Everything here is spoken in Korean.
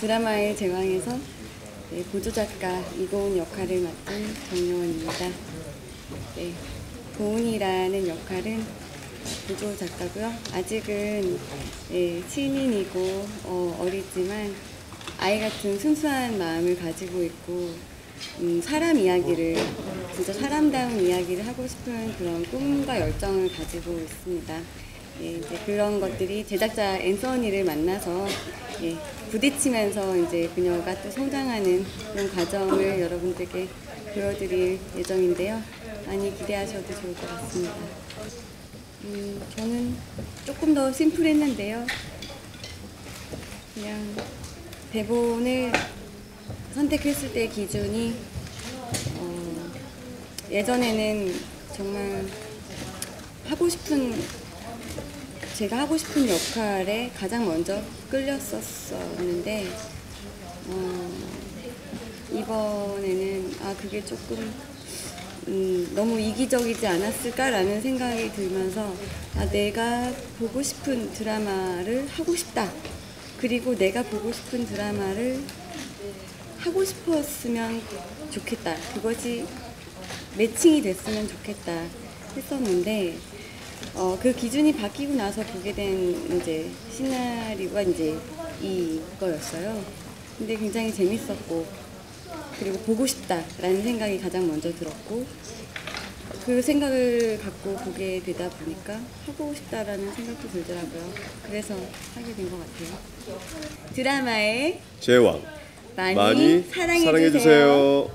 드라마의 제왕에서 네, 보조작가 이고은 역할을 맡은 정여원입니다. 네, 고은이라는 역할은 보조작가고요. 아직은 네, 신인이고 어, 어리지만 아이 같은 순수한 마음을 가지고 있고 음, 사람 이야기를 진짜 사람다운 이야기를 하고 싶은 그런 꿈과 열정을 가지고 있습니다. 예, 이제 그런 것들이 제작자 앤서니를 만나서 예, 부딪히면서 이제 그녀가 또 성장하는 그런 과정을 여러분들께 보여드릴 예정인데요. 많이 기대하셔도 좋을 것 같습니다. 음, 저는 조금 더 심플했는데요. 그냥 대본을 선택했을 때 기준이 어, 예전에는 정말 하고 싶은 제가 하고 싶은 역할에 가장 먼저 끌렸었었는데 어, 이번에는 아 그게 조금 음, 너무 이기적이지 않았을까라는 생각이 들면서 아, 내가 보고 싶은 드라마를 하고 싶다. 그리고 내가 보고 싶은 드라마를 하고 싶었으면 좋겠다. 그것이 매칭이 됐으면 좋겠다 했었는데 어, 그 기준이 바뀌고 나서 보게 된 이제 시나리오가 이제 이거였어요. 근데 굉장히 재밌었고 그리고 보고 싶다라는 생각이 가장 먼저 들었고 그 생각을 갖고 보게 되다 보니까 하고 싶다라는 생각도 들더라고요. 그래서 하게 된 것 같아요. 드라마에 제왕 많이, 많이 사랑해. 주세요.